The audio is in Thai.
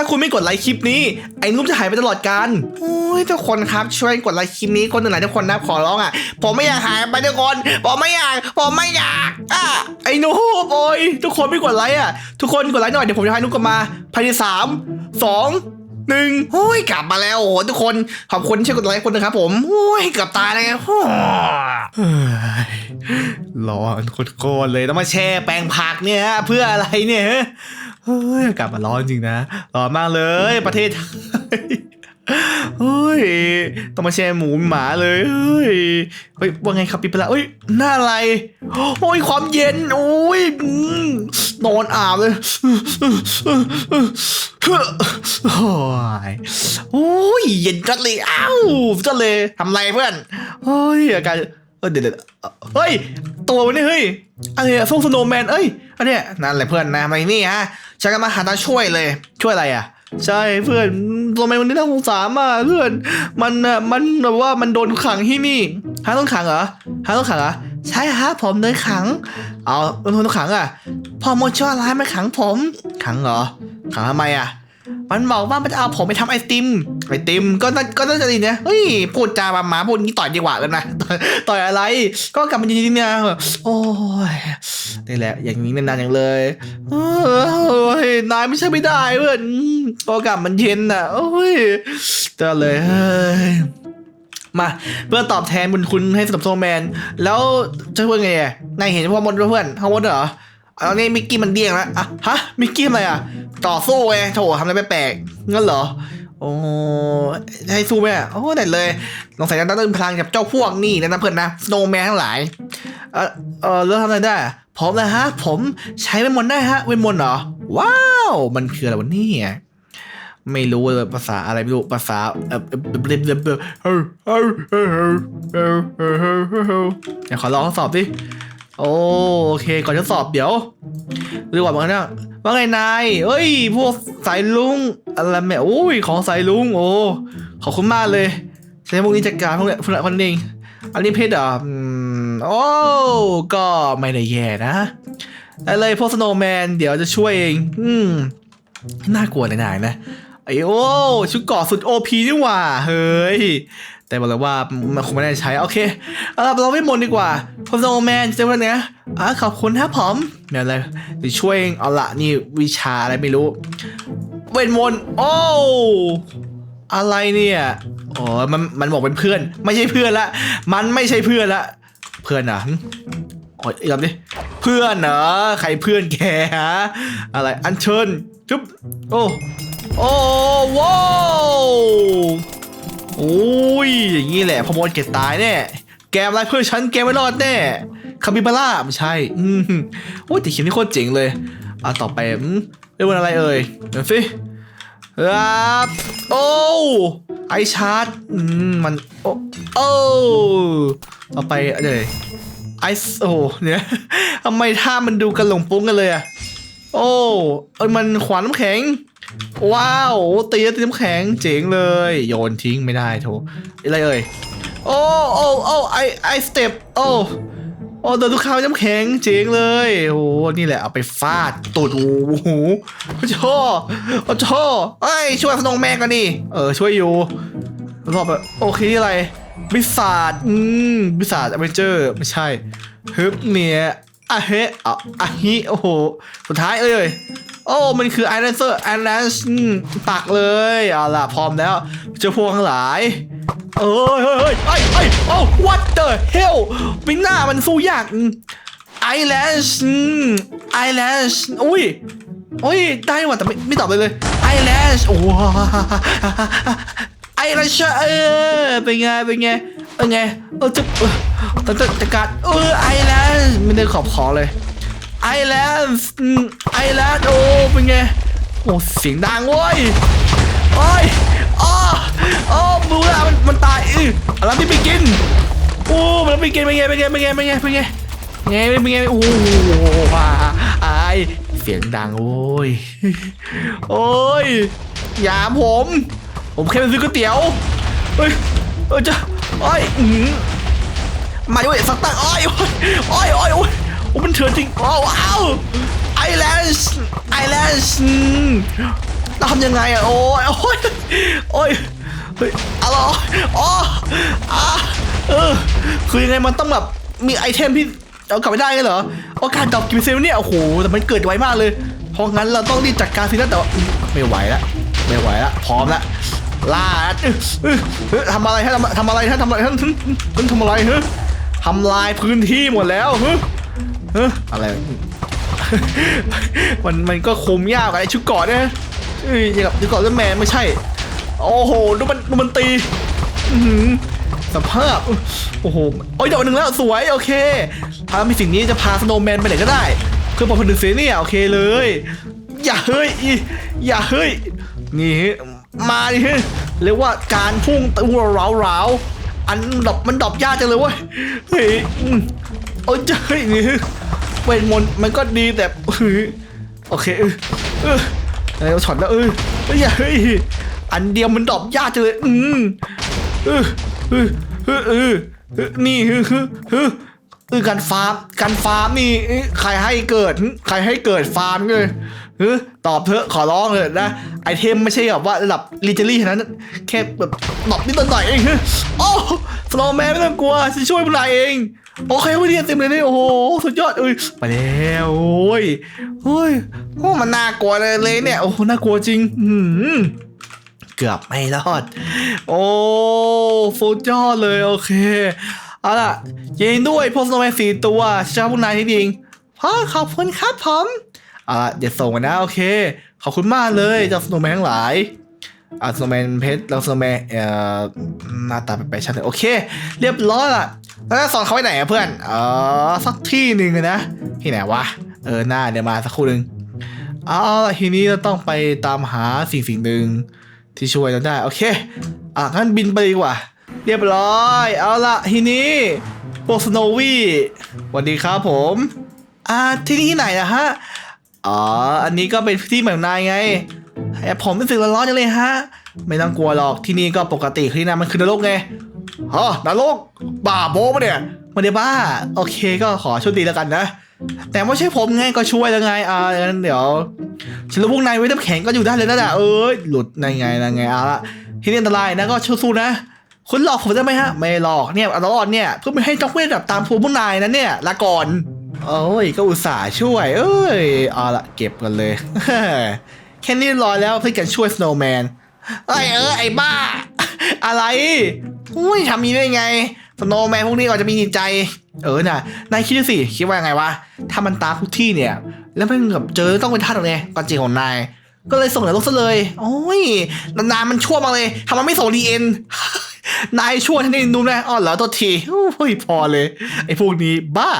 าคุณไม่กดไลค์คลิปนี้ ไอ้นุ๊กจะหายไปตลอดกาลโอ้ยทุกคนครับช่วยกดไลค์คลิปนี้คนหนึ่งไหนทุกคนนะขอร้องอะ ผมไม่อยากหายไปทุกคน ผมไม่อยาก ผมไม่อยากอะไอ้นุ๊กโอ้ยทุกคนไม่กดไลค์อะ ทุกคนกดไลค์หน่อยเดี๋ยวผมจะให้นุ๊กกลับมาภายในสามสอง หนึ่งโอ้ยกลับมาแล้วโอ้โหทุกคนขอบคุณที่ช่วยกดไลค์คนนะครับผมโอ้ยเกือบตายแล้วโอ้ยร้อนโคตรเลยต้องมาแช่แปลงผักเนี่ยเพื่ออะไรเนี่ยฮะเฮ้ยกลับมาร้อนจริงนะร้อนมากเลยประเทศไทย เฮ้ยต้องมาแช่หมูหมาเลยเฮ้ยเฮ้ยว่าไงครับพี่ปลาเอ้ยหน้าอะไรโอ้ยความเย็นโอ้ยนอนอาบเลยโอ้ยเย็นจัดเลยอ้าวจัดเลยทำไรเพื่อนเฮ้ยอาการเออเดี๋ยวเดเฮ้ย ตัวมันนี่เฮ้ยอะไรอะฟงสโนแมนเอ้ยอันเนี้ยนั่นแหละเพื่อนนะมานี่ฮะฉันก็มาหาทางช่วยเลยช่วยอะไรอะ ใช่เพื่อนทำไมวันนี้น่าสงสารมากเพื่อนมันอะมันแบบว่ามันโดนขังที่นี่ฮะต้องขังเหรอฮะต้องขังเหรอใช่ฮะผมโดนขังเอาโดนขังอะพอโมชั่วร้ายมาขังผม ขังเหรอขังทำไมอะ มันบอกว่ามันจะเอาผมไปทำไอติม ไอติมก็น่าก็น่าจะดีนะเฮ้ยพูดจามาหมาพูดงี้ต่อยดีกว่ากันนะต่อยอะไร ก็กลับมาจริงๆเนี่ยโอ้ยนี่แหละ อย่างนี้นานๆอย่างเลยเอ้ยนายไม่ใช่ไม่ได้เพื่อนก็กลับมันเย็นอะโอ้ยจอเลยเฮ้ยมาเพื่อตอบแทนบุญคุณให้สำหรับโซแมน แล้วจะพูดไงนายเห็นพ่อมดเพื่อนพ่อมดเหรอ เออวนี่มิกกี้มันเดี้ยงแล้วอะฮะมิกกี้อะไรอะ ต่อสู้ไงโถทำอะไรแปลกงั้นเหรอ โอ้ให้สู้ไหมโอ้เด็ดเลยลองใส่การตั้งพลังกับเจ้าพวกนี่นะเพื่อนนะสโนว์แมนทั้งหลาย เออเออเลือกทำอะไรได้ ผมนะฮะ ผมใช้เวทมนต์ได้ฮะเวทมนต์เหรอ ว้าว มันคืออะไรวะเนี่ยไม่รู้ภาษาอะไรไม่รู้ภาษาเออเออขอลองทดสอบดิ โอเค ก่อนทดสอบเดี๋ยวดูก่อนว่าไงนะว่าไงนายเอ้ย พวกสายลุงอะไรแม่โอ้ยของสายลุงโอ้ขอบคุณมากเลยใช้พวกนี้จัดการพวกนี้พวกนั้นเองอันนี้เพชรออืมโอ้ก็ไม่ได้แย่นะอะไรพวกสโนว์แมนเดี๋ยวจะช่วยเอง อืม น่ากลัวหน่ายนะ ไอ้โอ้ชุดเกาะสุดโอพีนี่หว่า เฮ้ย แต่บอกเลยว่ามันคงไม่ได้ใช้ โอเค เอาล่ะเราไม่มนดีกว่าพวกสโนว์แมนจะว่าไงอะขอบคุณครับผมเดี๋ยอะไรจะช่วยเองเอาละนี่วิชาอะไรไม่รู้ เวทมนโอ้อะไรเนี่ยอ๋อมันมันบอกเป็นเพื่อน ไม่ใช่เพื่อนละ มันไม่ใช่เพื่อนละ เพื่อนอหึอ๋ออีกคำดิ เพื่อนเหรอใครเพื่อนแกฮะ อะไร อันเชิญจุ๊บ โอ้ โอ้ว้าวโอ้ยอย่างนี้แหละพอมดเกตตายแน่แกมอะไรเพื่อฉันแกไม่รอดแน่คาบิบาร่าไม่ใช่ อืมโอ้ยแต่เขียนนี่โคตรเจ๋งเลยอะต่อไปอืมเรียว่าอะไรเอ่ยเดี๋ยวสิครับโอ้ไอชาร์จอืมมันโอ้โอ้ต่อไปเดี๋ยวไอโอ้เนี่ยทำไมท่ามันดูกันหลงปุ้งกันเลยอะโอ้เอ้ยมันขวานน้ำแข็ง ว้าวตีตีน้ำแข็งเจ๋งเลย โยนทิ้งไม่ได้โถอะไรเอ่ยโอ้โอ้โอ้ไอไอสเต็ปโอ้โอ้โดนทุกข้าวน้ำแข็งเจ๋งเลยโอ้นี่แหละเอาไปฟาดตูดโอ้โหโอ้โอ้โหเอ้ยช่วยสนองแมงกันดิเออช่วยอยู่รอบแบบโอเคนี่อะไรบิสาดอืมบิสาดอเวนเจอร์ไม่ใช่ฮึบเนี่ยอะเฮอะอะฮิโอ้โหสุดท้ายเอ้ย โอ้ มันคือไอแลนเซอร์ไอแลนซ์ปักเลยเอาล่ะ พร้อมแล้วเจ้าพวกทั้งหลายเอ้ยเฮ้ยเฮ้ยเฮ้ยเฮ้ยโอ้ what the hell วิงหน้ามันสู้ยากไอแลนซ์ไอแลนซ์อุ้ยโอ้ย ได้ว่ะแต่ไม่ไม่ตอบเลยเลยไอแลนซ์โอ้ไอแลนซ์เออเป็นไงเป็นไงเป็นไงเออจะเออจะจะกัดเออไอแลนซ์ไม่ได้ขอบขอเลย ไอแลนด์ไอแลนด์โอ้เป็นไงโอ้เสียงดังเว้ยโอ้ยอ้ออ้อมือะมันมันตายอืออะไรที่ไปกินโอ้มันไปกินเป็นไงเป็นไงเป็นไงเป็นไงเป็นไงไงเป็นไงโอ้ว้าไอเสียงดังโอ้ยโอ้ยอย่าผม ผมแค่ไปซื้อก๋วยเตี๋ยวเฮ้ยเออจะโอ้ยอือมาด้วยสักตั้งโอ้อยอ้อยอ้อยอ้ย โอ้มันเถื่อนจริงโอ้ว้าวไอแลนด์ไอแลนด์เราทำยังไงอะโอ้ยโอ้ยโอ้ยเฮ้ยอะไรอ๋ออะเออคือยังไงมันต้องแบบมีไอเทมที่เอากลับไม่ได้เหรอโอกาสดรอปกิมเซลเนี่ยโอ้โหแต่มันเกิดไวมากเลย เพราะงั้นเราต้องรีบจัดการสินะแต่ไม่ไหวแล้วไม่ไหวแล้วพร้อมแล้วล่าเอ้ยเฮ้ยทำอะไรฮะทำทำอะไรฮะทำอะไรฮะท่านท่านทำอะไรฮะทำลายพื้นที่หมดแล้ว ฮะฮะอะไรมันมันก็คุมยากกับไอชุดเกอดนะเอ้ยอย่างกับชุดเกอดแมนไม่ใช่ โอ้โหดูมันดูมันตีอื้อหือสภาพโอ้โหโอ้ยเดี๋ยวหนึ่งแล้วสวยโอเคถ้ามีสิ่งนี้จะพาสโนว์แมนไปไหนก็ได้เพื่อปลอดภัยหนึ่งเสียเนี่ยโอเคเลย อย่าเฮ้ยอีอย่าเฮ้ยนี่มาดิเรียกว่าการพุ่งตัวร้าวร้าวๆอันดอกมันดอกยากจังเลยเว้ยเฮ้ยอืมโอ้ยเฮ้ยนี่เวทมนต์มันก็ดีแต่โอเคเออเอออะไรเราช็อตแล้วเออเฮ้ยอย่าเฮ้ยอันเดียวมันดอบยากจังเลยอืมเออเออเออเออเออนี่เออเออเออเออการฟาร์มการฟาร์มนี่เอ้ยใครให้เกิดใครให้เกิดฟาร์มเลย เออตอบเถอะขอร้องเลยนะ ไอเทมไม่ใช่แบบว่าระดับลีเจอรี่เท่านั้นแค่แบบตอบนิดหน่อยเองฮ้ยโอ้สโลแมนไม่ต้องกลัวฉันช่วยพวกนายเอง โอเควันนี้เต็มเลยนี่โอ้โหสุดยอดเอ้ยไปแล้วโอ้ยโอ้ยโอ้มันน่ากลัวเลยเลยเนี่ยโอ้หน่ากลัวจริงอืมเกือบไม่รอด โอ้ฟูดยอดเลยโอเคเอาล่ะยินด้วยพวกสโนแมนสี่ตัวชอบพวกนายที่ดีจริงพ่อขอบคุณครับผม อาล่ะเดี๋ยวส่งกันนะโอเค ขอบคุณมากเลยเจ้าสโนว์แมนทั้งหลายอ่าสโนว์แมนเพชรแล้วสโนว์แมนเอ่อหน้าตาแปลกๆชัดเลยโอเค เรียบร้อยละแล้วจะสอนเขาไปไหนอะเพื่อนเออสักที่หนึ่งอะนะที่ไหนวะเออหน้าเดี๋ยวมาสักครู่หนึ่งเอาล่ะทีนี้เราต้องไปตามหาสิ่งสิ่งหนึ่งที่ช่วยเราได้โอเคอะงั้นบินไปดีกว่า เรียบร้อย เอาล่ะทีนี้พวกสโนวี่สวัสดีครับผม อ่าที่นี่ที่ไหนนะฮะ อ๋อ อันนี้ก็เป็นที่เหมือนนายไงไอ้ผมเป็นสิ่งร้อนๆจังเลยฮะ ไม่ต้องกลัวหรอกที่นี่ก็ปกติที่นั่นมันคือนรกไงฮะนรกบ้าโบ้ปะเนี่ยไม่ได้บ้า โอเคก็ขอโชคดีแล้วกันนะ แต่ไม่ใช่ผมไงก็ช่วยแล้วไงอ่างั้นเดี๋ยวฉันรู้พวกนายไว้น้ำแข็งก็อยู่ได้เลยนะน่ะเอ้ยหลุดในไงนะไงเอาละที่นี่อันตรายนะก็สู้ๆนะคุณหลอกผมได้ไหมฮะ ไม่หลอกเนี่ยอาตลอดเนี่ยเพื่อไม่ให้จ็อกเวทแบบตามทัวพวกนายนะเนี่ยลาก่อน โอ้ยก็อุตส่าห์ช่วย เอ้ยเอาละเก็บกันเลย แค่นี้รอแล้วเพื่อกันช่วยสโนว์แมนไอ้เออไอ้บ้า อะไรอุ้ยทำนี้ได้ไงสโนว์แมนพวกนี้ก็จจะมีจิตใจ เออน่ะนายคิดดูสิคิดว่ายังไงวะถ้ามันตามทุกที่เนี่ย แล้วมันแบบเจอต้องเป็นท่าตรงไงก่อนจริงของนายก็เลยส่งนรกซะเลย โอ้ย นานๆมันชั่วมาเลยทำไมไม่ส่งดีเอ็น นายชั่วท่านเองดูนะอ๋อเหรอตัวทีโอ้ยพอเลย ไอ้พวกนี้บ้า